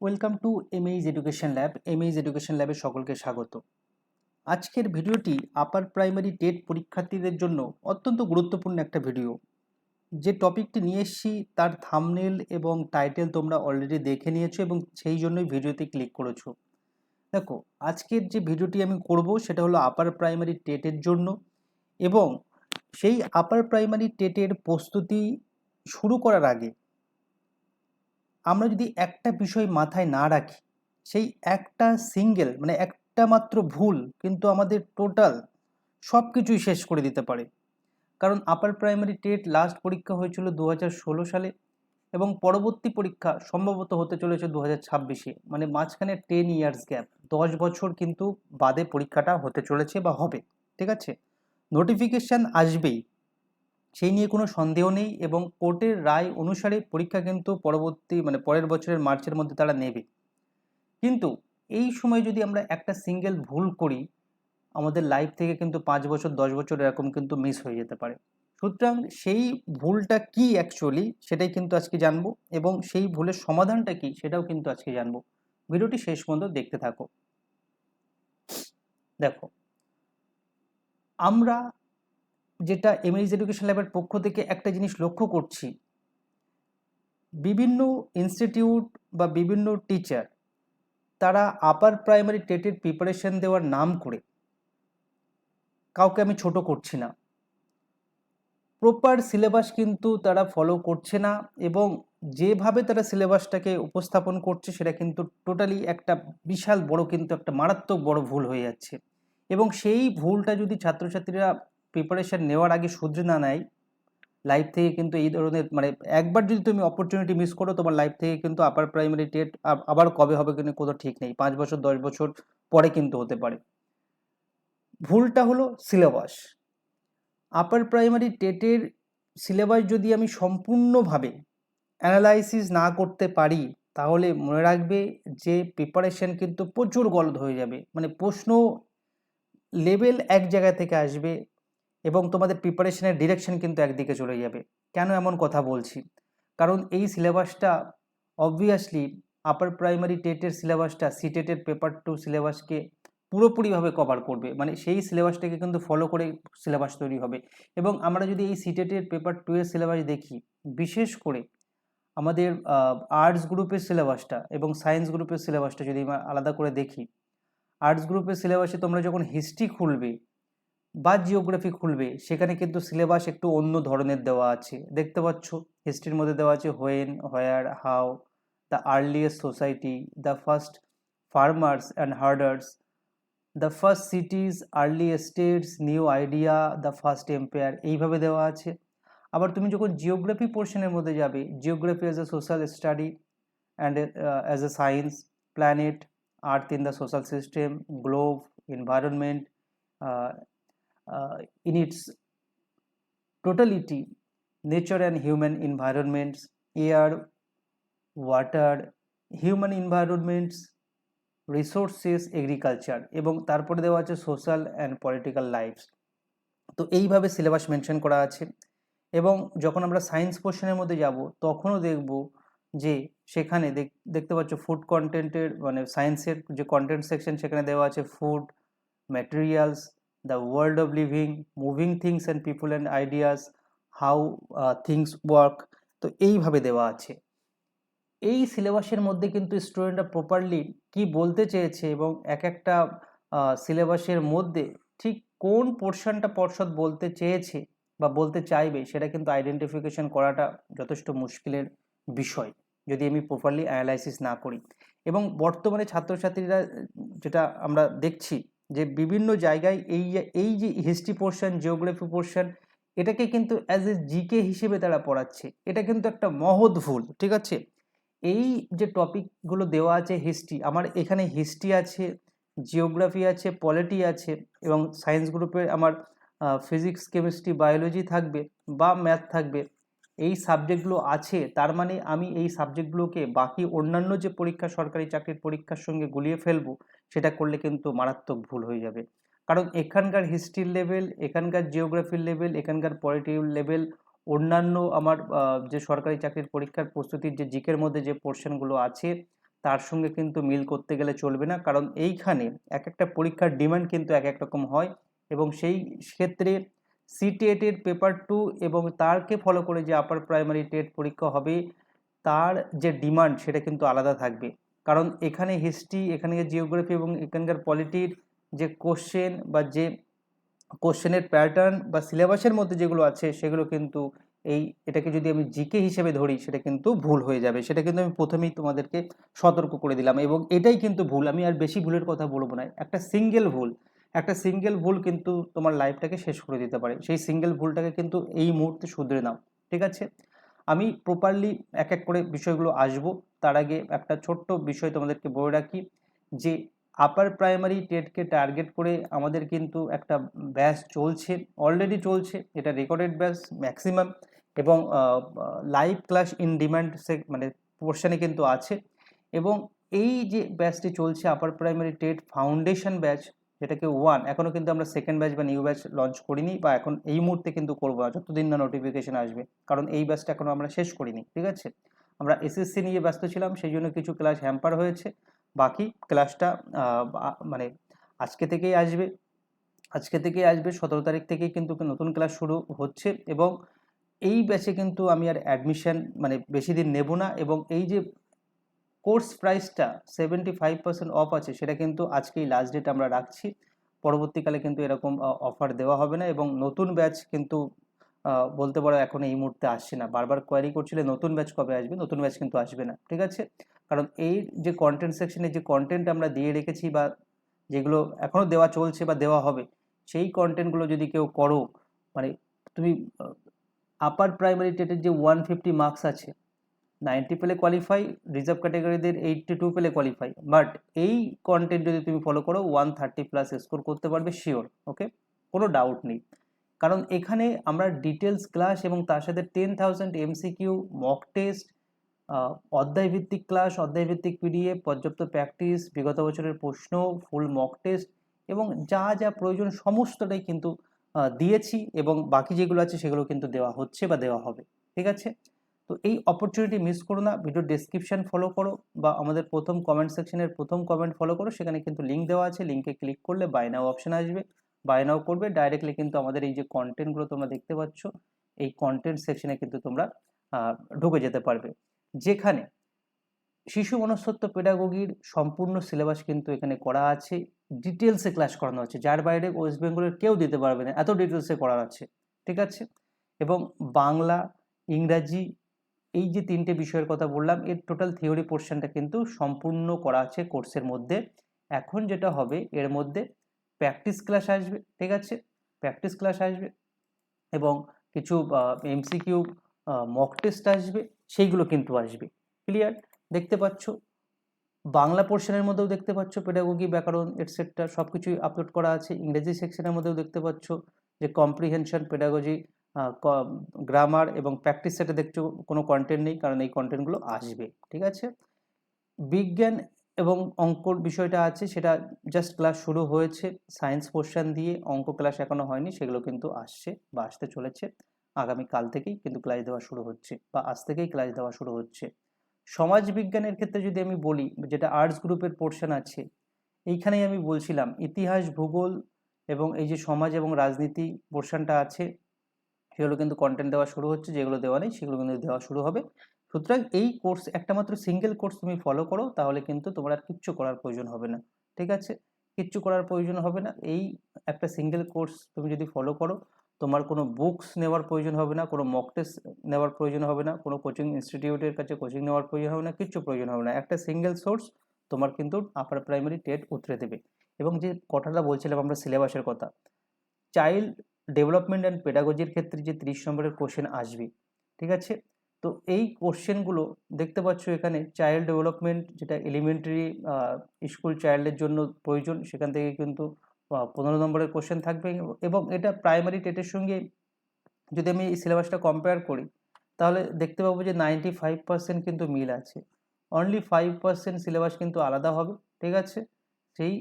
Welcome to amaze education lab amaze education ল্যাবে সকলকে স্বাগত। আজকের ভিডিওটি আপার প্রাইমারি টেট পরীক্ষার্থীদের জন্য অত্যন্ত গুরুত্বপূর্ণ একটা ভিডিও। যে টপিকটি নিয়ে এসেছি, তার থামনেল এবং টাইটেল তোমরা অলরেডি দেখে নিয়েছো এবং সেই জন্যই ভিডিওতে ক্লিক করেছ। দেখো, আজকের যে ভিডিওটি আমি করব, সেটা হলো আপার প্রাইমারি টেটের জন্য এবং সেই আপার প্রাইমারি টেটের প্রস্তুতি শুরু করার আগে আমরা যদি একটা বিষয় মাথায় না রাখি, সেই একটা সিঙ্গেল মানে একটা মাত্র ভুল কিন্তু আমাদের টোটাল সব কিছুই শেষ করে দিতে পারে। কারণ আপার প্রাইমারি টেট লাস্ট পরীক্ষা হয়েছিল দু হাজার ষোলো সালে এবং পরবর্তী পরীক্ষা সম্ভবত হতে চলেছে দু হাজার ছাব্বিশে মানে মাঝখানে টেন ইয়ার্স গ্যাপ দশ বছর কিন্তু বাদে পরীক্ষাটা হতে চলেছে বা হবে, ঠিক আছে? নোটিফিকেশান আসবেই। সেই নিয়ে কোনো সন্দেহ নেই এবং কোর্টের রায় অনুসারে পরীক্ষা কিন্তু পরবর্তী মানে পরের বছরের মার্চের মধ্যে তারা নেবে। কিন্তু এই সময় যদি আমরা একটা সিঙ্গেল ভুল করি, আমাদের লাইফ থেকে কিন্তু পাঁচ বছর, দশ বছর এরকম কিন্তু মিস হয়ে যেতে পারে। সুতরাং সেই ভুলটা কি অ্যাকচুয়ালি সেটাই কিন্তু আজকে জানব এবং সেই ভুলের সমাধানটা কি সেটাও কিন্তু আজকে জানব। ভিডিওটি শেষ পর্যন্ত দেখতে থাকো। দেখো, আমরা যেটা এমএইচ এডুকেশন ল্যাবের পক্ষ থেকে একটা জিনিস লক্ষ্য করছি। বিভিন্ন ইনস্টিটিউট বা বিভিন্ন টিচার তারা আপার প্রাইমারি টেটের প্রিপারেশন দেওয়ার নাম করে। কাউকে আমি ছোট করছি না। প্রপার সিলেবাস কিন্তু তারা ফলো করছে না এবং যেভাবে তারা সিলেবাসটাকে উপস্থাপন করছে সেটা কিন্তু টোটালি একটা বিশাল বড় কিন্তু একটা মারাত্মক বড় ভুল হয়ে যাচ্ছে। এবং সেই ভুলটা যদি ছাত্রছাত্রীরা প্রিপারেশান নেওয়ার আগে শুধরে না নেয় লাইফ থেকে কিন্তু এই ধরনের মানে একবার যদি তুমি অপরচুনিটি মিস করো, তোমার লাইফ থেকে কিন্তু আপার প্রাইমারি টেট আবার কবে হবে কিন্তু কোনো ঠিক নেই। পাঁচ বছর, দশ বছর পরে কিন্তু হতে পারে। ভুলটা হলো সিলেবাস আপার প্রাইমারি টেটের সিলেবাস যদি আমি সম্পূর্ণভাবে অ্যানালাইসিস না করতে পারি, তাহলে মনে রাখবে যে প্রিপারেশন কিন্তু প্রচুর গলদ হয়ে যাবে। মানে প্রশ্ন লেভেল এক জায়গা থেকে আসবে এবং তোমাদের প্রিপারেশনের ডিরেকশন কিন্তু একদিকে চলে যাবে। কেন এমন কথা বলছি? কারণ এই সিলেবাসটা অবভিয়াসলি আপার প্রাইমারি টেটের সিলেবাসটা সিটেটের পেপার টু সিলেবাসকে পুরোপুরিভাবে কভার করবে। মানে সেই সিলেবাসটাকে কিন্তু ফলো করে সিলেবাস তৈরি হবে। এবং আমরা যদি এই সিটেটের পেপার টু এর সিলেবাস দেখি, বিশেষ করে আমাদের আর্টস গ্রুপের সিলেবাসটা এবং সায়েন্স গ্রুপের সিলেবাসটা যদি আলাদা করে দেখি আর্টস গ্রুপের সিলেবাসে তোমরা যখন হিস্ট্রি খুলবে বা জিওগ্রাফি খুলবে, সেখানে কিন্তু সিলেবাস একটু অন্য ধরনের দেওয়া আছে। দেখতে পাচ্ছ হিস্ট্রির মধ্যে দেওয়া আছে when where how the earliest society the first farmers and herders the first cities early states new idea the first empire এইভাবে দেওয়া আছে। আবার তুমি যখন জিওগ্রাফি পোর্শনের মধ্যে যাবে geography as a social study and as a science planet earth in the social system globe environment in its totality, nature and human environments, air, water, human environments resources agriculture এবং তারপরে দেওয়া আছে social and political lives তো এইভাবে syllabus mention করা আছে এবং যখন আমরা সায়েন্স পোর্শনের মধ্যে যাব, তখনও দেখব যে সেখানে দেখতে পাচ্ছ ফুড কন্টেন্টের মানে সায়েন্সের যে কন্টেন্ট সেকশন সেখানে দেওয়া আছে food materials the world of living, moving things and people and ideas, how uh, things work তো এইভাবে দেওয়া আছে। এই সিলেবাসের মধ্যে কিন্তু স্টুডেন্টরা প্রপারলি কি বলতে চেয়েছে এবং এক একটা সিলেবাসের মধ্যে ঠিক কোন পোর্শনটা পর্ষদ বলতে চেয়েছে বা বলতে চাইবে সেটা কিন্তু আইডেন্টিফিকেশন করাটা যথেষ্ট মুশকিলের বিষয় যদি আমি প্রপারলি অ্যানালাইসিস না করি। এবং বর্তমানে ছাত্রছাত্রীরা যেটা আমরা দেখছি যে বিভিন্ন জায়গায় এই এই যে হিস্ট্রি পোর্শন জিওগ্রাফি পোর্শন এটাকে কিন্তু অ্যাজ এ জিকে হিসেবে তারা পড়াচ্ছে। এটা কিন্তু একটা মহৎ ভুল, ঠিক আছে? এই যে টপিকগুলো দেওয়া আছে হিস্ট্রি আমার এখানে হিস্ট্রি আছে জিওগ্রাফি আছে পলিটি আছে, এবং সায়েন্স গ্রুপে আমার ফিজিক্স কেমিস্ট্রি বায়োলজি থাকবে বা ম্যাথ থাকবে, এই সাবজেক্টগুলো আছে, তার মানে আমি এই সাবজেক্টগুলোকে বাকি অন্যান্য যে পরীক্ষা, সরকারি চাকরির পরীক্ষার সঙ্গে গুলিয়ে ফেলব সেটা করলে কিন্তু মারাত্মক ভুল হয়ে যাবে। কারণ এখানকার হিস্ট্রির লেভেল এখানকার জিওগ্রাফির লেভেল এখানকার পলিটিক্যাল লেভেল অন্যান্য আমার যে সরকারি চাকরির পরীক্ষার প্রস্তুতির যে জিকের মধ্যে যে পোর্শনগুলো আছে, তার সঙ্গে কিন্তু মিল করতে গেলে চলবে না। কারণ এইখানে এক একটা পরীক্ষার ডিমান্ড কিন্তু এক এক রকম হয় এবং সেই ক্ষেত্রে সিটেটের পেপার টু এবং তারকে ফলো করে যে আপার প্রাইমারি টেট পরীক্ষা হবে, তার যে ডিমান্ড সেটা কিন্তু আলাদা থাকবে। কারণ এখানে হিস্ট্রি এখানে জিওগ্রাফি এবং এখানকার পলিটির যে কোশ্চেন বা যে কোশ্চেনের প্যাটার্ন বা সিলেবাসের মধ্যে যেগুলো আছে, সেগুলো কিন্তু এই, এটাকে যদি আমি জিকে হিসেবে ধরি, সেটা কিন্তু ভুল হয়ে যাবে। সেটা কিন্তু আমি প্রথমেই তোমাদেরকে সতর্ক করে দিলাম এবং এটাই কিন্তু ভুল। আমি আর বেশি ভুলের কথা বলব না। একটা সিঙ্গেল ভুল, একটা সিঙ্গেল ভুল কিন্তু তোমার লাইফটাকে শেষ করে দিতে পারে। সেই সিঙ্গেল ভুলটাকে কিন্তু এই মুহূর্তে শুধরে নাও। ঠিক আছে? আমি প্রপারলি এক এক করে বিষয়গুলো আসব। তার আগে একটা ছোট্ট বিষয় তোমাদেরকে বলে রাখি যে আপার প্রাইমারি টেটকে টার্গেট করে আমাদের কিন্তু একটা ব্যাস চলছে অলরেডি চলছে। এটা রেকর্ডেড ব্যাচ ম্যাক্সিমাম এবং লাইভ ক্লাস ইন ডিমান্ড সে মানে পোর্শনে কিন্তু আছে। এবং এই যে ব্যাচটি চলছে upper primary TET foundation batch যেটাকে ওয়ান এখনও কিন্তু আমরা সেকেন্ড ব্যাচ বা নিউ ব্যাচ লঞ্চ করিনি বা এখন এই মুহূর্তে কিন্তু করব না, যতদিন না নোটিফিকেশন আসবে, কারণ এই ব্যাচটা এখনও আমরা শেষ করিনি, ঠিক আছে? আমরা এসএসসি নিয়ে ব্যস্ত ছিলাম, সেই জন্য কিছু ক্লাস হ্যাম্পার হয়েছে, বাকি ক্লাসটা মানে আজকে থেকেই আসবে, আজকে থেকেই আসবে, সতেরো তারিখ থেকেই কিন্তু নতুন ক্লাস শুরু হচ্ছে এবং এই ব্যাচে কিন্তু আমি আর অ্যাডমিশন মানে বেশি দিন নেব না এবং এই যে কোর্স প্রাইসটা সেভেন্টি ফাইভ পার্সেন্ট অফ আছে, সেটা কিন্তু আজকেই লাস্ট ডেট আমরা রাখছি। পরবর্তীকালে কিন্তু এরকম অফার দেওয়া হবে না এবং নতুন ব্যাচ কিন্তু বলতে পারো এখন এই মুহূর্তে আসছে না। বারবার কোয়ারি করছিলে নতুন ব্যাচ কবে আসবে? নতুন ব্যাচ কিন্তু আসবে না, ঠিক আছে? কারণ এই যে কন্টেন্ট সেকশনে যে কন্টেন্ট আমরা দিয়ে রেখেছি বা যেগুলো এখনও দেওয়া চলছে বা দেওয়া হবে, সেই কন্টেন্টগুলো যদি কেউ করো মানে তুমি আপার প্রাইমারি টেটের যে ওয়ান ফিফটি মার্কস আছে নাইনটি পেলে কোয়ালিফাই রিজার্ভ ক্যাটাগরিদের এইটটি টু পেলে কোয়ালিফাই বাট এই কন্টেন্ট যদি তুমি ফলো করো ওয়ান থার্টি প্লাস স্কোর করতে পারবে শিওর ওকে কোনো ডাউট নেই। কারণ এখানে আমরা ডিটেলস ক্লাস এবং তার সাথে ten thousand MCQ mock test অধ্যায়ভিত্তিক class অধ্যায়ভিত্তিক পিডিএফ পর্যাপ্ত প্র্যাকটিস বিগত বছরের প্রশ্ন ফুল মক টেস্ট এবং যা যা প্রয়োজন সমস্তটাই কিন্তু দিয়েছি এবং বাকি যেগুলো আছে সেগুলো কিন্তু দেওয়া হচ্ছে বা দেওয়া হবে, ঠিক আছে? তো এই অপরচুনিটি মিস করো না ভিডিও ডেসক্রিপশান ফলো করো বা আমাদের প্রথম কমেন্ট সেকশনের প্রথম কমেন্ট ফলো করো, সেখানে কিন্তু লিঙ্ক দেওয়া আছে লিঙ্কে ক্লিক করলে বাই নাও অপশান আসবে। বাই নাও করবে ডাইরেক্টলি কিন্তু আমাদের এই যে কন্টেন্টগুলো তোমরা দেখতে পাচ্ছ, এই কন্টেন্ট সেকশনে কিন্তু তোমরা ঢুকে যেতে পারবে। যেখানে শিশু মনস্তত্ব পেডাগোগির সম্পূর্ণ সিলেবাস কিন্তু এখানে করা আছে ডিটেলসে ক্লাস করানো হচ্ছে যার বাইরে ওয়েস্ট বেঙ্গলের কেউ দিতে পারবে না, এত ডিটেলসে করা আছে, ঠিক আছে? এবং বাংলা, ইংরাজি এই যে তিনটে বিষয়ের কথা বললাম, এর টোটাল থিওরি পোর্শনটা কিন্তু সম্পূর্ণ করা আছে কোর্সের মধ্যে। এখন যেটা হবে, এর মধ্যে প্র্যাকটিস ক্লাস আসবে, ঠিক আছে? প্র্যাকটিস ক্লাস আসবে এবং কিছু এমসিকিউ মক টেস্ট আসবে, সেইগুলো কিন্তু আসবে। ক্লিয়ার দেখতে পাচ্ছ? বাংলা পোর্শনের মধ্যেও দেখতে পাচ্ছ পেডাগোগি ব্যাকরণ এটসেট্রা সব কিছুই আপলোড করা আছে। ইংরেজি সেকশনের মধ্যেও দেখতে পাচ্ছ যে কম্প্রিহেনশন পেডাগোজি গ্রামার এবং প্র্যাকটিস সেটে দেখছ কোনো কন্টেন্ট নেই কারণ এই কন্টেন্টগুলো আসবে ঠিক আছে? বিজ্ঞান এবং অঙ্কর বিষয়টা আছে সেটা জাস্ট ক্লাস শুরু হয়েছে সায়েন্স পোর্শন দিয়ে অঙ্ক ক্লাস এখনও হয়নি সেগুলো কিন্তু আসছে বা আসতে চলেছে আগামী কাল থেকেই কিন্তু ক্লাস দেওয়া শুরু হচ্ছে বা আজ থেকেই ক্লাস দেওয়া শুরু হচ্ছে। সমাজ বিজ্ঞানের ক্ষেত্রে যদি আমি বলি যেটা আর্টস গ্রুপের পোর্শন আছে এইখানেই আমি বলছিলাম ইতিহাস ভূগোল এবং এই যে সমাজ এবং রাজনীতি পোর্শনটা আছে সেগুলো কিন্তু কন্টেন্ট দেওয়া শুরু হচ্ছে, যেগুলো দেওয়া নেই সেগুলো কিন্তু দেওয়া শুরু হবে। সুতরাং এই কোর্স একটা মাত্র সিঙ্গেল কোর্স তুমি ফলো করো, তাহলে কিন্তু তোমার আর কিচ্ছু করার প্রয়োজন হবে না। ঠিক আছে? কিচ্ছু করার প্রয়োজন হবে না। এই একটা সিঙ্গেল কোর্স তুমি যদি ফলো করো, তোমার কোনো বুকস নেওয়ার প্রয়োজন হবে না, কোনো মক টেস্ট নেওয়ার প্রয়োজন হবে না, কোনো কোচিং ইনস্টিটিউটের কাছে কোচিং নেওয়ার প্রয়োজন হবে না, কিচ্ছু প্রয়োজন হবে না। একটা সিঙ্গেল সোর্স তোমার কিন্তু আপার প্রাইমারি টেট উতরে দেবে। এবং যে কথাটা বলছিলাম আমরা সিলেবাসের কথা চাইল্ড ডেভেলপমেন্ট অ্যান্ড পেডাগজির ক্ষেত্রে যে ত্রিশ নম্বরের কোশ্চেন আসবে, ঠিক আছে? তো এই কোশ্চেনগুলো দেখতে পাচ্ছ এখানে চাইল্ড ডেভেলপমেন্ট যেটা এলিমেন্টারি স্কুল চাইল্ডের জন্য প্রয়োজন, সেখান থেকে কিন্তু পনেরো নম্বরের কোশ্চেন থাকবে এবং এটা প্রাইমারি টেটের সঙ্গে যদি আমি এই সিলেবাসটা কম্পেয়ার করি, তাহলে দেখতে পাবো যে নাইনটি ফাইভ পার্সেন্ট কিন্তু মিল আছে। অনলি ফাইভ পার্সেন্ট সিলেবাস কিন্তু আলাদা হবে, ঠিক আছে? সেই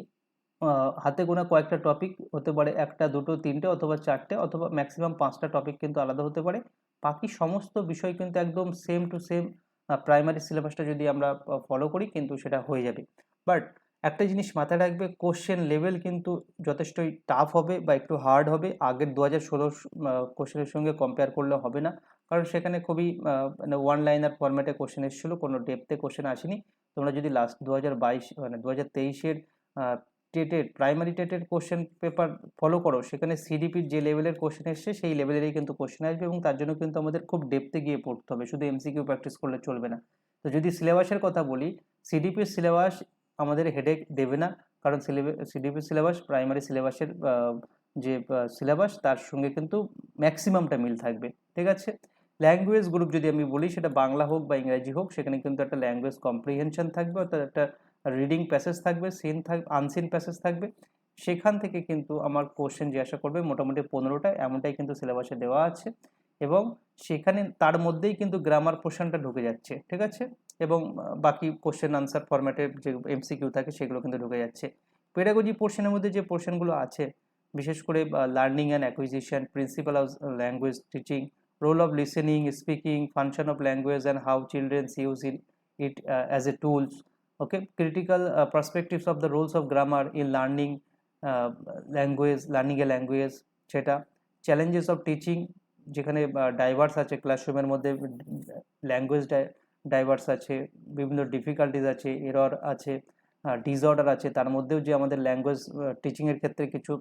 হাতে গোনা কয়েকটা টপিক হতে পারে, একটা, দুটো, তিনটে অথবা চারটে অথবা ম্যাক্সিমাম পাঁচটা টপিক কিন্তু আলাদা হতে পারে। বাকি সমস্ত বিষয় কিন্তু একদম সেম টু সেম প্রাইমারি সিলেবাসটা যদি আমরা ফলো করি কিন্তু সেটা হয়ে যাবে। বাট একটা জিনিস মাথায় রাখবে কোশ্চেন লেভেল কিন্তু যথেষ্টই টাফ হবে বা একটু হার্ড হবে। আগের দু হাজার ষোলো কোশ্চেনের সঙ্গে কম্পেয়ার করলে হবে না। কারণ সেখানে খুবই মানে ওয়ান লাইনার ফরম্যাটে কোশ্চেন এসেছিল, কোনো ডেপথে কোশ্চেন আসেনি। তোমরা যদি লাস্ট দু হাজার বাইশ মানে দু হাজার তেইশের টেটের প্রাইমারি টেটের কোশ্চেন পেপার ফলো করো, সেখানে সিডিপির যে লেভেলের কোশ্চেন এসছে, সেই লেভেলেরই কিন্তু কোশ্চেন আসবে এবং তার জন্য কিন্তু আমাদের খুব ডেপথে গিয়ে পড়তে হবে। শুধু এমসিকিউ প্র্যাকটিস করলে চলবে না। তো যদি সিলেবাসের কথা বলি সিডিপির সিলেবাস আমাদের হেডেক দেবে না, কারণ সিডিপি সিলেবাস প্রাইমারি সিলেবাসের যে সিলেবাস তার সঙ্গে কিন্তু ম্যাক্সিমামটা মিল থাকবে। ঠিক আছে? ল্যাঙ্গুয়েজ গ্রুপ যদি আমি বলি, সেটা বাংলা হোক বা ইংরাজি হোক, সেখানে কিন্তু একটা ল্যাঙ্গুয়েজ কম্প্রিহেনশন থাকবে, অর্থাৎ একটা রিডিং প্যাসেজ থাকবে সিন থাক আনসিন প্যাসেজ থাকবে। সেখান থেকে কিন্তু আমার কোশ্চেন জিজ্ঞাসা করবে মোটামুটি পনেরোটা, এমনটাই কিন্তু সিলেবাসে দেওয়া আছে। এবং সেখানে তার মধ্যেই কিন্তু গ্রামার পোর্শনটা ঢুকে যাচ্ছে, ঠিক আছে? এবং বাকি কোশ্চেন আনসার ফরম্যাটের যে এমসিকিউ থাকে সেগুলো কিন্তু ঢুকে যাচ্ছে। পেডাগজি পোর্শনের মধ্যে যে পোর্শনগুলো আছে, বিশেষ করে learning and acquisition principal of language teaching role of listening speaking function of language and how childrens use in it as a tools okay? Critical uh, perspectives of the roles of grammar in learning uh, language learning a language সেটা challenges of teaching যেখানে diverse আছে ক্লাসরুমের মধ্যে language diverse আছে বিভিন্ন difficulties আছে error আছে disorder আছে তার মধ্যেও যে আমাদের ল্যাঙ্গুয়েজ টিচিংয়ের ক্ষেত্রে কিছু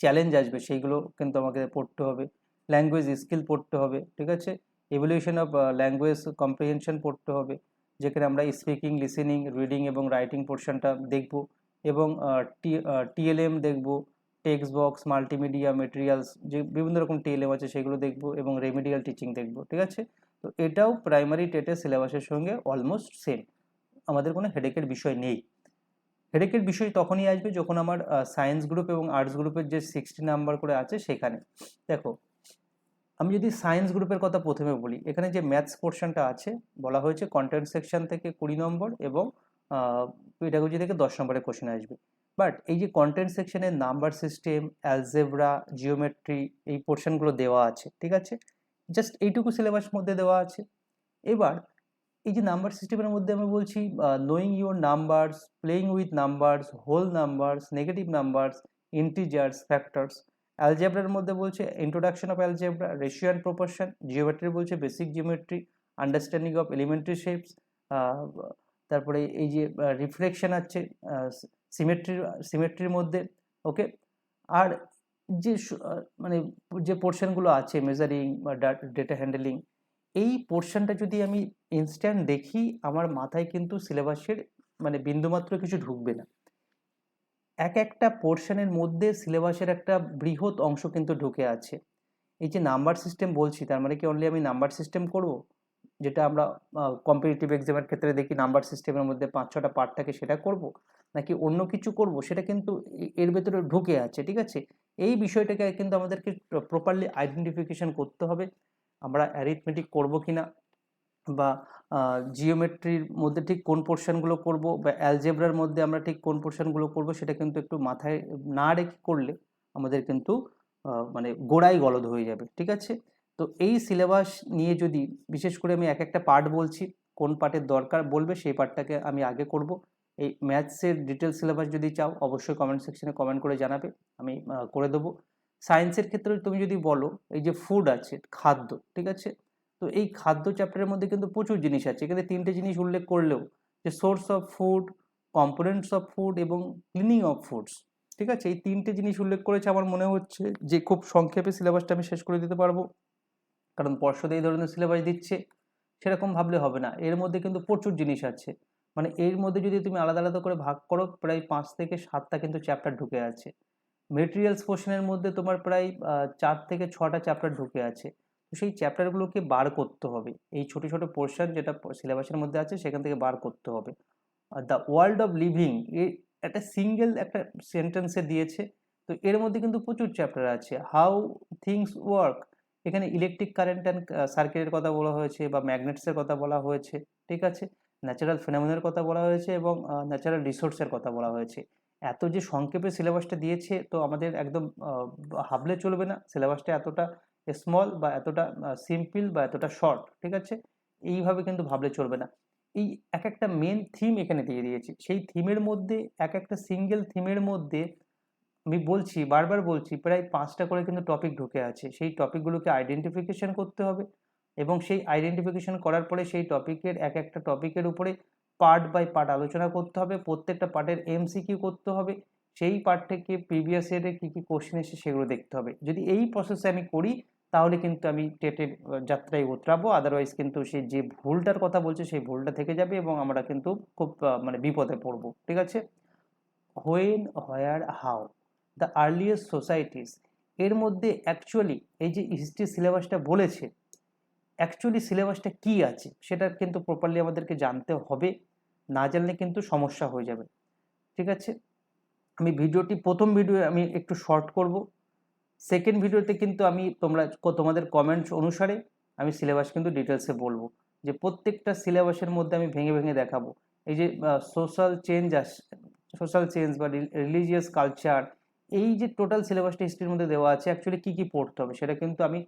চ্যালেঞ্জ আসবে সেইগুলো কিন্তু আমাকে পড়তে হবে। ল্যাঙ্গুয়েজ স্কিল পড়তে হবে ঠিক আছে? এভলিউশন অফ ল্যাঙ্গুয়েজ কম্প্রিহেনশন পড়তে হবে। যেখানে আমরা স্পিকিং লিসেনিং রিডিং এবং রাইটিং পোর্শনটা দেখব এবং টিএলএম দেখব টেক্সট বক্স মাল্টিমিডিয়া মেটেরিয়ালস যে বিভিন্ন রকম টিএলএম আছে সেগুলো দেখব এবং রেমিডিয়াল টিচিং দেখব, ঠিক আছে? তো এটাও প্রাইমারি টেটের সিলেবাসের সঙ্গে অলমোস্ট সেম আমাদের কোনো হেডেকের বিষয় নেই। হেডেকের বিষয় তখনই আসবে যখন আমার সায়েন্স গ্রুপ এবং আর্টস গ্রুপের যে সিক্সটি নাম্বার করে আছে সেখানে। দেখো আমি যদি সায়েন্স গ্রুপের কথা প্রথমে বলি, এখানে যে ম্যাথস পোর্শনটা আছে, বলা হয়েছে কন্টেন্ট সেকশন থেকে কুড়ি নম্বর এবং পেডাগজি থেকে দশ নম্বরের কোশ্চেন আসবে। বাট এই যে কন্টেন্ট সেকশনের নাম্বার সিস্টেম অ্যালজেব্রা জিওমেট্রি এই পোর্শনগুলো দেওয়া আছে, ঠিক আছে? জাস্ট এইটুকু সিলেবাস মধ্যে দেওয়া আছে। এবার, এই যে নাম্বার সিস্টেমের মধ্যে আমি বলছি knowing your numbers playing with numbers whole numbers negative numbers integers factors অ্যালজেব্রার মধ্যে বলছে introduction of algebra ratio and proportion geometry বলছে basic geometry understanding of elementary shapes তারপরে এই যে রিফ্লেকশন আছে সিমেট্রির সিমেট্রির মধ্যে ওকে আর যে মানে যে পোর্শনগুলো আছে মেজারিং বা ডেটা হ্যান্ডেলিং এই পোর্শনটা যদি আমি ইনস্ট্যান্ট দেখি, আমার মাথায় কিন্তু সিলেবাসের মানে বিন্দুমাত্র কিছু ঢুকবে না। এক একটা পোর্শনের মধ্যে সিলেবাসের একটা বৃহৎ অংশ কিন্তু ঢুকে আছে। এই যে নাম্বার সিস্টেম বলছি, তার মানে কি অনলি আমি নাম্বার সিস্টেম করব? যেটা আমরা কম্পিটিটিভ এক্সামের ক্ষেত্রে দেখি নাম্বার সিস্টেমের মধ্যে পাঁচ, ছটা পার্ট থাকে, সেটা করব? নাকি অন্য কিছু করব? সেটা কিন্তু এর ভেতরে ঢুকে আছে, ঠিক আছে? এই বিষয়টাকে কিন্তু আমাদেরকে প্রপারলি আইডেন্টিফিকেশন করতে হবে। আমরা অ্যারিথমেটিক করব কিনা? বা জিওমেট্রির মধ্যে ঠিক কোন পোর্শনগুলো করব বা অ্যালজেব্রার মধ্যে আমরা ঠিক কোন পোর্শনগুলো করব সেটা কিন্তু একটু মাথায় না রেখে করলে আমাদের কিন্তু মানে গোড়াই গলদ হয়ে যাবে, ঠিক আছে? তো এই সিলেবাস নিয়ে যদি বিশেষ করে আমি এক একটা পার্ট বলছি, কোন পার্টের দরকার বলবে সেই পার্টটাকে আমি আগে করব। এই ম্যাথসের ডিটেল সিলেবাস যদি চাও, অবশ্যই কমেন্ট সেকশনে কমেন্ট করে জানাবে, আমি করে দেবো। সায়েন্সের ক্ষেত্রে তুমি যদি বলো, এই যে ফুড আছে, খাদ্য, ঠিক আছে? তো এই খাদ্য চ্যাপ্টারের মধ্যে কিন্তু প্রচুর জিনিস আছে। এখানে তিনটে জিনিস উল্লেখ করলেও, যে source of food components of food এবং ক্লিনিং অফ ফুডস ঠিক আছে? এই তিনটে জিনিস উল্লেখ করেছে আমার মনে হচ্ছে যে খুব সংক্ষেপে সিলেবাসটা আমি শেষ করে দিতে পারব। কারণ পর্ষদ এই ধরনের সিলেবাস দিচ্ছে, সেরকম ভাবলে হবে না। এর মধ্যে কিন্তু প্রচুর জিনিস আছে। মানে এর মধ্যে যদি তুমি আলাদা আলাদা করে ভাগ করো, প্রায় পাঁচ থেকে সাতটা কিন্তু চ্যাপ্টার ঢুকে আছে। মেটেরিয়ালস পোর্শনের মধ্যে তোমার প্রায় চার থেকে ছটা চ্যাপ্টার ঢুকে আছে। সেই চ্যাপ্টারগুলোকে বার করতে হবে। এই ছোট ছোট পোর্শন যেটা সিলেবাসের মধ্যে আছে, সেখান থেকে বার করতে হবে। দ্য ওয়ার্ল্ড অফ লিভিং এ একটা সিঙ্গেল একটা সেন্টেন্সে দিয়েছে। তো এর মধ্যে কিন্তু প্রচুর চ্যাপ্টার আছে। হাউ থিংস ওয়ার্ক এখানে ইলেকট্রিক কারেন্ট অ্যান্ড সার্কিটের কথা বলা হয়েছে বা ম্যাগনেটসের কথা বলা হয়েছে, ঠিক আছে? ন্যাচারাল ফেনোমেনের কথা বলা হয়েছে এবং ন্যাচারাল রিসোর্সের কথা বলা হয়েছে। এত যে সংক্ষেপে সিলেবাসটা দিয়েছে, তো আমাদের একদম হাবলে চলবে না। সিলেবাসটা এতটা স্মল বা এতটা সিম্পল বা এতটা শর্ট ঠিক আছে? এইভাবে কিন্তু ভাবলে চলবে না। এই এক একটা মেন থিম এখানে দিয়ে দিয়েছি। সেই থিমের মধ্যে এক একটা সিঙ্গেল থিমের মধ্যে আমি বলছি, বারবার বলছি, প্রায় পাঁচটা করে কিন্তু টপিক ঢুকে আছে। সেই টপিকগুলোকে আইডেন্টিফিকেশন করতে হবে এবং সেই আইডেন্টিফিকেশন করার পরে সেই টপিকের এক একটা টপিকের উপরে পার্ট বাই পার্ট আলোচনা করতে হবে। প্রত্যেকটা পার্টের এমসিকিউ করতে হবে। সেই পার্ট থেকে প্রিভিয়াস ইয়ারে কী কী কোশ্চেন এসে সেগুলো দেখতে হবে। যদি এই প্রসেসে আমি করি তাহলে কিন্তু আমি টেটের যাত্রায় উতরাবো আদারওয়াইজ কিন্তু সে যে ভুলটার কথা বলছে সেই ভুলটা থেকে যাবে এবং আমরা কিন্তু খুব মানে বিপদে পড়ব, ঠিক আছে? When where how the earliest societies এর মধ্যে অ্যাকচুয়ালি এই যে হিস্ট্রি সিলেবাসটা বলেছে অ্যাকচুয়ালি সিলেবাসটা কি আছে সেটা কিন্তু প্রপারলি আমাদেরকে জানতে হবে, না জানলে কিন্তু সমস্যা হয়ে যাবে, ঠিক আছে? আমি ভিডিওটি প্রথম ভিডিও আমি একটু শর্ট করব। সেকেন্ড ভিডিওতে কিন্তু আমি তোমরা তোমাদের কমেন্টস অনুসারে আমি সিলেবাস কিন্তু ডিটেলসে বলব। যে প্রত্যেকটা সিলেবাসের মধ্যে আমি ভেঙে ভেঙে দেখাবো। এই যে social change as social change বা রিলিজিয়াস কালচার এই যে টোটাল সিলেবাসটা হিস্ট্রির মধ্যে দেওয়া আছে অ্যাকচুয়ালি কী কী পড়তে হবে সেটা কিন্তু আমি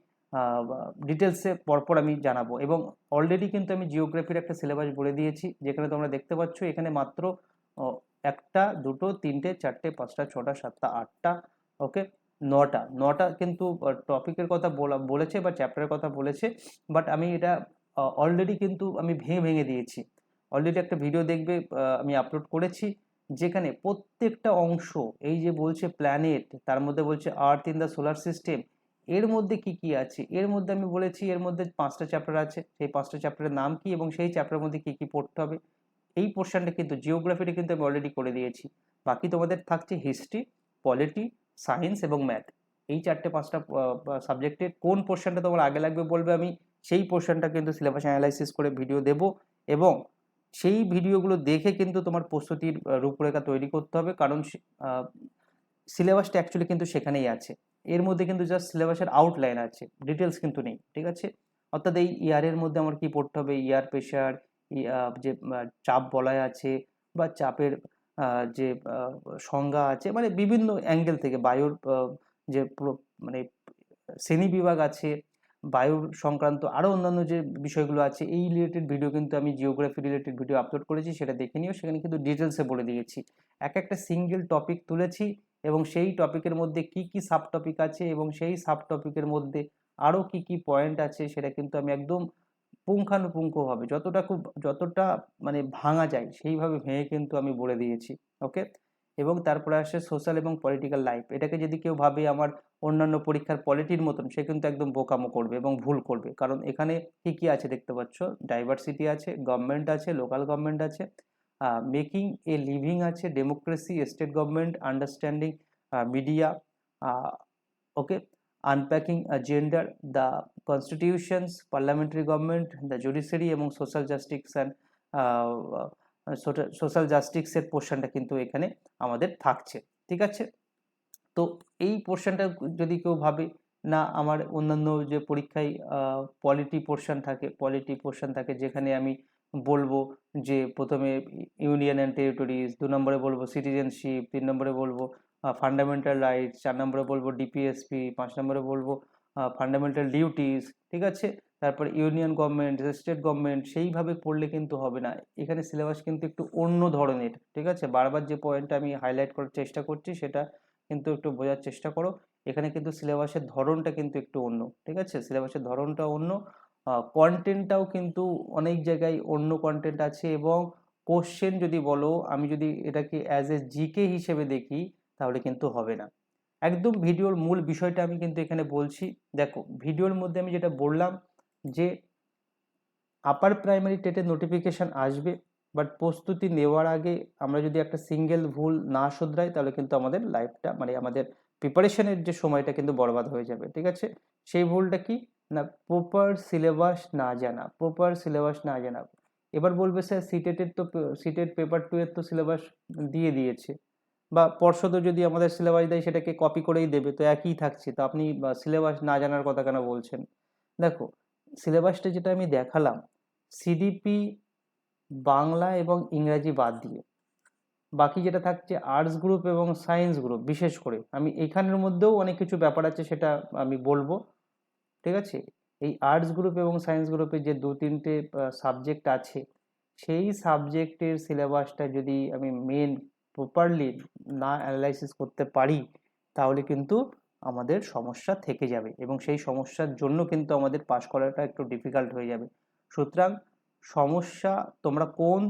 ডিটেলসে পরপর আমি জানাব। এবং অলরেডি কিন্তু আমি জিওগ্রাফির একটা সিলেবাস বলে দিয়েছি, যেখানে তোমরা দেখতে পাচ্ছ এখানে মাত্র একটা, দুটো, তিনটে, চারটে, পাঁচটা, ছটা, সাতটা, আটটা ওকে নটা নটা কিন্তু টপিকের কথা বলা, বলেছে বা চ্যাপ্টারের কথা বলেছে বাট আমি এটা অলরেডি কিন্তু আমি ভেঙে ভেঙে দিয়েছি। অলরেডি একটা ভিডিও দেখবে আমি আপলোড করেছি, যেখানে প্রত্যেকটা অংশ, এই যে বলছে প্ল্যানেট তার মধ্যে বলছে earth in the solar system এর মধ্যে কি কি আছে? এর মধ্যে আমি বলেছি, এর মধ্যে পাঁচটা চ্যাপ্টার আছে, সেই পাঁচটা চ্যাপ্টারের নাম কি এবং সেই চ্যাপ্টারের মধ্যে কি কি পড়তে হবে? এই পোর্শনটা কিন্তু জিওগ্রাফিটা কিন্তু আমি অলরেডি করে দিয়েছি। বাকি তোমাদের থাকছে হিস্ট্রি পলিটি সায়েন্স এবং ম্যাথ। এই চারটে পাঁচটা সাবজেক্টের কোন পোর্শনটা তোমার আগে লাগবে বলবে আমি, সেই পোর্শনটা কিন্তু সিলেবাস অ্যানালাইসিস করে ভিডিও দেব এবং সেই ভিডিওগুলো দেখে কিন্তু তোমার প্রস্তুতির রূপরেখা তৈরি করতে হবে কারণ সিলেবাসটা অ্যাকচুয়ালি কিন্তু সেখানেই আছে। এর মধ্যে কিন্তু জাস্ট সিলেবাসের আউটলাইন আছে ডিটেলস কিন্তু নেই, ঠিক আছে? অর্থাৎ এই ইয়ারের মধ্যে আমার কি পড়তে হবে? ইয়ার প্রেশার যে চাপ বলায় আছে বা চাপের যে সংজ্ঞা আছে মানে বিভিন্ন অ্যাঙ্গেল থেকে বায়ুর যে মানে শ্রেণি বিভাগ আছে, বায়ুর সংক্রান্ত আরও অন্যান্য যে বিষয়গুলো আছে, এই রিলেটেড ভিডিও কিন্তু আমি জিওগ্রাফি রিলেটেড ভিডিও আপলোড করেছি, সেটা দেখে নিও। সেখানে কিন্তু ডিটেলসে বলে দিয়েছি। এক একটা সিঙ্গেল টপিক তুলেছি এবং সেই টপিকের মধ্যে কি কি সাব টপিক আছে এবং সেই সাব টপিকের মধ্যে আরও কি কি পয়েন্ট আছে, সেটা কিন্তু আমি একদম পুঙ্খানুপুঙ্খভাবে যতটা খুব, যতটা মানে ভাঙা যায়, সেইভাবে ভেঙে কিন্তু আমি বলে দিয়েছি ওকে এবং তারপরে আসে সোশ্যাল এবং পলিটিক্যাল লাইফ এটাকে যদি কেউ ভাবে আমার অন্যান্য পরীক্ষার পলিটির মতন, সে কিন্তু একদম বোকামো করবে এবং ভুল করবে। কারণ এখানে কি কি আছে দেখতে পাচ্ছ? ডাইভার্সিটি আছে গভর্নমেন্ট আছে লোকাল গভর্নমেন্ট আছে মেকিং এ লিভিং আছে democracy state government understanding media okay unpacking gender the constitutions parliamentary government the judiciary এবং সোশ্যাল জাস্টিস অ্যান্ড সোশ্যাল জাস্টিসের পোর্শনটা কিন্তু এখানে আমাদের থাকছে, ঠিক আছে? তো এই পোর্শনটা যদি কেউ ভাবে না, আমার অন্যান্য যে পরীক্ষায় পলিটি পোর্শন থাকে পলিটি পোর্শন থাকে, যেখানে আমি বলব যে প্রথমে ইউনিয়ন অ্যান্ড টেরিটরিজ দু নম্বরে বলব সিটিজেনশিপ তিন নম্বরে বলব ফান্ডামেন্টাল রাইটস চার নম্বরে বলব ডিপিএসপি পাঁচ নম্বরে বলব ফান্ডামেন্টাল ডিউটিস ঠিক আছে? তারপর ইউনিয়ন গভর্নমেন্ট স্টেট গভর্নমেন্ট সেইভাবে পড়লে কিন্তু হবে না। এখানে সিলেবাস কিন্তু একটু অন্য ধরনের, ঠিক আছে? বারবার যে পয়েন্টটা আমি হাইলাইট করার চেষ্টা করছি, সেটা কিন্তু একটু বোঝার চেষ্টা করো। এখানে কিন্তু সিলেবাসের ধরনটা কিন্তু একটু অন্য, ঠিক আছে? সিলেবাসের ধরনটা অন্য কন্টেন্টটাও কিন্তু অনেক জায়গায় অন্য কন্টেন্ট আছে এবং কোশ্চেন যদি বলো, আমি যদি এটাকে অ্যাজ এ জিকে হিসেবে দেখি, তাহলে কিন্তু হবে না। একদম ভিডিওর মূল বিষয়টা আমি কিন্তু এখানে বলছি। দেখো, ভিডিওর মধ্যে আমি যেটা বললাম যে আপার প্রাইমারি টেটের নোটিফিকেশান আসবে বাট প্রস্তুতি নেওয়ার আগে আমরা যদি একটা সিঙ্গেল ভুল না শুধরাই, তাহলে কিন্তু আমাদের লাইফটা মানে আমাদের প্রিপারেশনের যে সময়টা কিন্তু বরবাদ হয়ে যাবে, ঠিক আছে? সেই ভুলটা কি? না প্রপার সিলেবাস না জানা প্রপার সিলেবাস না জানা। এবার বলবে স্যার সিটেটের তো সিটেট পেপার টু এর তো সিলেবাস দিয়ে দিয়েছে। বা পর্ষদও যদি আমাদের সিলেবাস দেয়, সেটাকে কপি করেই দেবে, তো একই থাকছে। তো আপনি সিলেবাস না জানার কথা কেন বলছেন? দেখো সিলেবাসটা যেটা আমি দেখালাম সিডিপি বাংলা এবং ইংরাজি বাদ দিয়ে। বাকি যেটা থাকছে আর্টস গ্রুপ এবং সায়েন্স গ্রুপ বিশেষ করে। আমি এখানের মধ্যেও অনেক কিছু ব্যাপার আছে, সেটা আমি বলব। ঠিক আছে? এই আর্টস গ্রুপ এবং সায়েন্স গ্রুপে যে দু তিনটে সাবজেক্ট আছে, সেই সাবজেক্টের সিলেবাসটা যদি আমি মেন প্রপারলি না অ্যানালাইসিস করতে পারি, তাহলে কিন্তু আমাদের সমস্যা থেকে যাবে এবং সেই সমস্যার জন্য কিন্তু আমাদের পাশ করাটা একটু ডিফিকাল্ট হয়ে যাবে। সুতরাং সমস্যা তোমরা কোন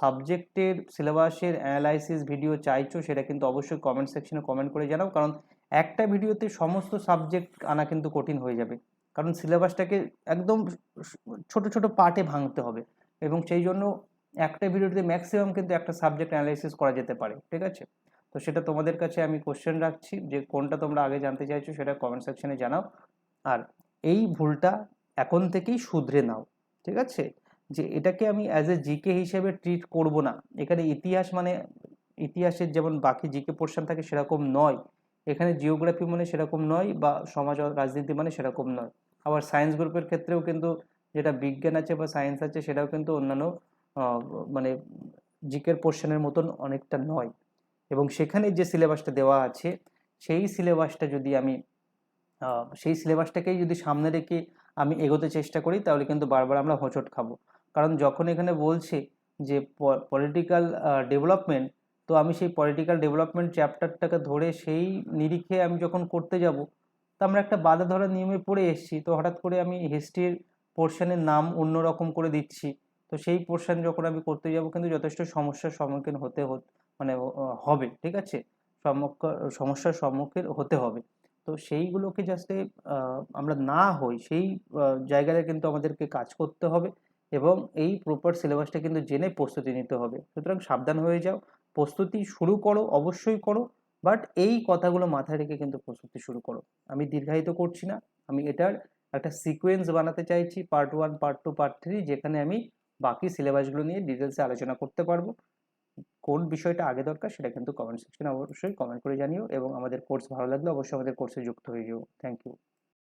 সাবজেক্টের সিলেবাসের অ্যানালাইসিস ভিডিও চাইছো সেটা কিন্তু অবশ্যই কমেন্ট সেকশনে কমেন্ট করে জানাও, কারণ একটা ভিডিওতে সমস্ত সাবজেক্ট আনা কিন্তু কঠিন হয়ে যাবে। কারণ সিলেবাসটাকে একদম ছোট ছোট পার্টে ভাঙতে হবে এবং সেই জন্য একটা ভিডিওতে ম্যাক্সিমাম কিন্তু একটা সাবজেক্ট অ্যানালাইসিস করা যেতে পারে, ঠিক আছে? তো সেটা তোমাদের কাছে আমি কোশ্চেন রাখছি, যে কোনটা তোমরা আগে জানতে চাইছো সেটা কমেন্ট সেকশনে জানাও। আর এই ভুলটা এখন থেকেই শুধরে নাও, ঠিক আছে? যে এটাকে আমি অ্যাজ এ জিকে হিসেবে ট্রিট করব না। এখানে ইতিহাস মানে ইতিহাসের যেমন বাকি জিকে পোর্শন থাকে সেরকম নয়। এখানে জিওগ্রাফি মানে সেরকম নয় বা সমাজ রাজনীতি মানে সেরকম নয়। আবার সায়েন্স গ্রুপের ক্ষেত্রেও কিন্তু যেটা বিজ্ঞান আছে বা সায়েন্স আছে সেটাও কিন্তু অন্যান্য মানে জিকের পোর্শনের মতন অনেকটা নয়। এবং সেখানে যে সিলেবাসটা দেওয়া আছে, সেই সিলেবাসটা যদি আমি সেই সিলেবাসটাকেই যদি সামনে রেখে আমি এগোতে চেষ্টা করি, তাহলে কিন্তু বারবার আমরা হোঁচট খাব। কারণ যখন এখানে বলছে যে পলিটিক্যাল ডেভেলপমেন্ট তো আমি সেই পলিটিক্যাল ডেভেলপমেন্ট চ্যাপ্টারটাকে ধরে সেই নিরিখে আমি যখন করতে যাব, তো আমরা একটা বাধা ধরা নিয়মে পড়ে এসেছি। তো হঠাৎ করে আমি হিস্ট্রির পোর্শনের নাম অন্য রকম করে দিচ্ছি। তো সেই পোর্শন যখন আমি করতে যাব কিন্তু যথেষ্ট সমস্যার সম্মুখীন হতে মানে হবে, ঠিক আছে? সমস্যার সম্মুখীন হতে হবে। তো সেইগুলোকে যাতে আমরা না হই, সেই জায়গায় কিন্তু আমাদেরকে কাজ করতে হবে এবং এই প্রপার সিলেবাসটা কিন্তু জেনে প্রস্তুতি নিতে হবে। সুতরাং সাবধান হয়ে যাও, প্রস্তুতি শুরু করো, অবশ্যই করো বাট এই কথাগুলো মাথায় রেখে কিন্তু প্রস্তুতি শুরু করো। আমি দীর্ঘায়িত করছি না, আমি এটার একটা সিকোয়েন্স বানাতে চাইছি part one part two part three যেখানে আমি বাকি সিলেবাসগুলো নিয়ে ডিটেলসে আলোচনা করতে পারব। কোন বিষয়টা আগে দরকার সেটা কিন্তু কমেন্ট সেকশনে অবশ্যই কমেন্ট করে জানিও এবং আমাদের কোর্স ভালো লাগলে অবশ্যই আমাদের কোর্সে যুক্ত হয়ে যেও। Thank you